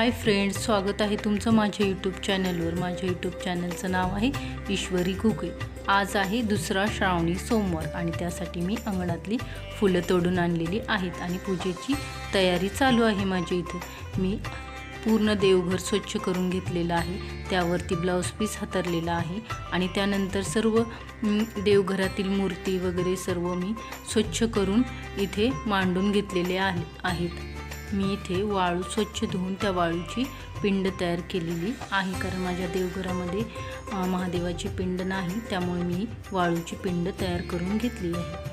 Hi friends स्वागत आहे तुमचं माझ्या यूट्यूब चॅनलवर माझ्या यूट्यूब चॅनलचं नाव आहे ईश्वरी कुके आज आहे दुसरा श्रावणी सोमवार आणि त्यासाठी मी अंगणातली फुलं तोडून आणलेली आहेत आणि पूजेची तयारी चालू आहे माझ्या इथे. मी पूर्ण देवघर स्वच्छ करून घेतलेलं आहे. त्यावरती ब्लाऊज पीस हातरलेला आहे आणि त्यानंतर सर्व देवघरातील मूर्ती वगैरे सर्व मी स्वच्छ करून इथे मांडून घेतलेले आहेत. मी इथे वाळू स्वच्छ धुवून त्या वाळूची पिंड तयार केलेली आहे. कारण माझ्या देवघरामध्ये महादेवाची पिंड नाही त्यामुळे मी वाळूची पिंड तयार करून घेतली आहे.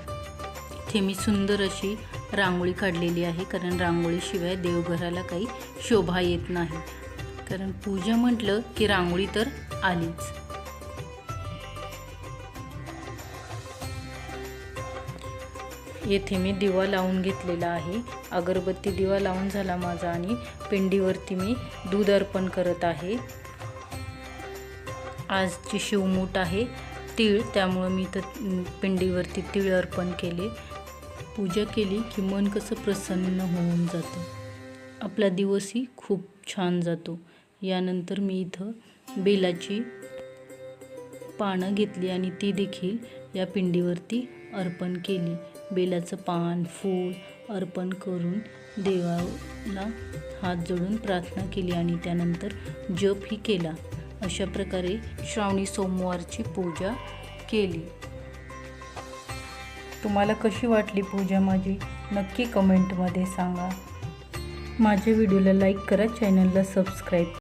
इथे मी सुंदर अशी रांगोळी काढलेली आहे. कारण रांगोळीशिवाय देवघराला काही शोभा येत नाही. कारण पूजा म्हटलं की रांगोळी तर आलीच. येथे मी दिवा लावून घेतलेला आहे. अगरबत्ती दिवा लावून झाला माझा आणि पिंडीवरती मी दूध अर्पण करत आहे. आजची शिवमूठ आहे तीळ त्यामुळं मी तर पिंडीवरती तीळ अर्पण केले. पूजा केली की मन कसं प्रसन्न होऊन जातं. आपला दिवसही खूप छान जातो. यानंतर मी इथं बेलाची पानं घेतली आणि ती देखील या पिंडीवरती अर्पण केली. बेलाचं पान फूल अर्पण करून देवाला हात जोडून प्रार्थना केली आणि त्यानंतर जपही केला. अशा प्रकारे श्रावणी सोमवारची पूजा केली. तुम्हाला कशी वाटली पूजा माझी? नक्की कमेंटमध्ये सांगा. माझ्या व्हिडिओला लाईक करा चॅनलला सबस्क्राईब